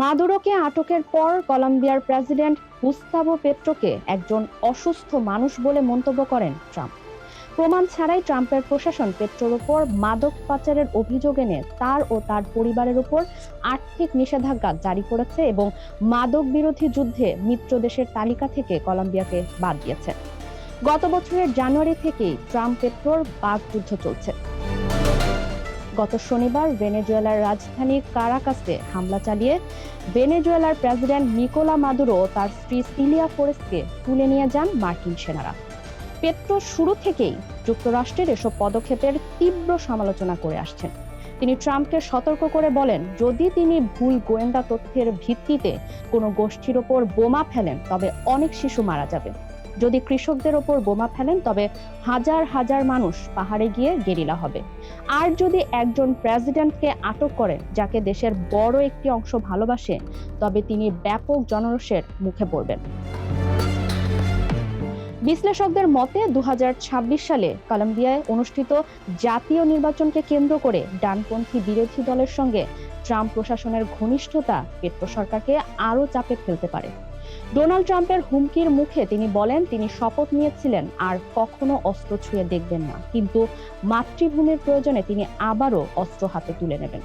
মাদুরোকে আটকের পর কলম্বিয়ার প্রেসিডেন্ট গুস্তাভো পেট্রোকে একজন অসুস্থ মানুষ বলে মন্তব্য করেন ট্রাম্প। প্রমাণ ছাড়াই ট্রাম্পের প্রশাসন পেট্রোর উপর মাদক পাচারের অভিযোগ এনে তার ও তার পরিবারের উপর আর্থিক নিষেধাজ্ঞা জারি করেছে এবং মাদক বিরোধী যুদ্ধে মিত্র দেশের তালিকা থেকে কলম্বিয়াকে বাদ দিয়েছে। গত বছরের জানুয়ারি থেকেই ট্রাম্প পেট্রোর বাঘ যুদ্ধ চলছে। গত শনিবার ভেনেজুয়েলার রাজধানী কারাকাসে হামলা চালিয়ে ভেনেজুয়েলার প্রেসিডেন্ট নিকোলা মাদুরো তার স্ত্রী সিলিয়া ফোরেসকে তুলে নিয়ে যান মার্কিন সেনারা। পেট্রো শুরু থেকেই যুক্তরাষ্ট্রের এসব পদক্ষেপের তীব্র সমালোচনা করে আসছেন। তিনি ট্রাম্পকে সতর্ক করে বলেন, যদি তিনি ভুল গোয়েন্দা তথ্যের ভিত্তিতে কোনো গোষ্ঠীর ওপর বোমা ফেলেন, তবে অনেক শিশু মারা যাবে। যদি কৃষকদের ওপর বোমা ফেলেন, তবে হাজার হাজার মানুষ পাহাড়ে গিয়ে গেরিলা হবে। আর যদি একজন প্রেসিডেন্টকে আটক করেন, যাকে দেশের বড় একটি অংশ ভালোবাসে, তবে তিনি ব্যাপক জনরোষের মুখে পড়বেন। বিশ্লেষকদের মতে দু হাজার ছাব্বিশ সালে কলম্বিয়ায় অনুষ্ঠিত জাতীয় নির্বাচনকে কেন্দ্র করে ডানপন্থী বিরোধী দলের সঙ্গে ট্রাম্প প্রশাসনের ঘনিষ্ঠতা, পেট্রো সরকারকে আরও চাপে ফেলতে পারে। ডোনাল্ড ট্রাম্পের হুমকির মুখে তিনি বলেন, তিনি শপথ নিয়েছিলেন, আর কখনো অস্ত্র ছুঁয়ে দেখবেন না। কিন্তু মাতৃভূমির প্রয়োজনে তিনি আবারও অস্ত্র হাতে তুলে নেবেন।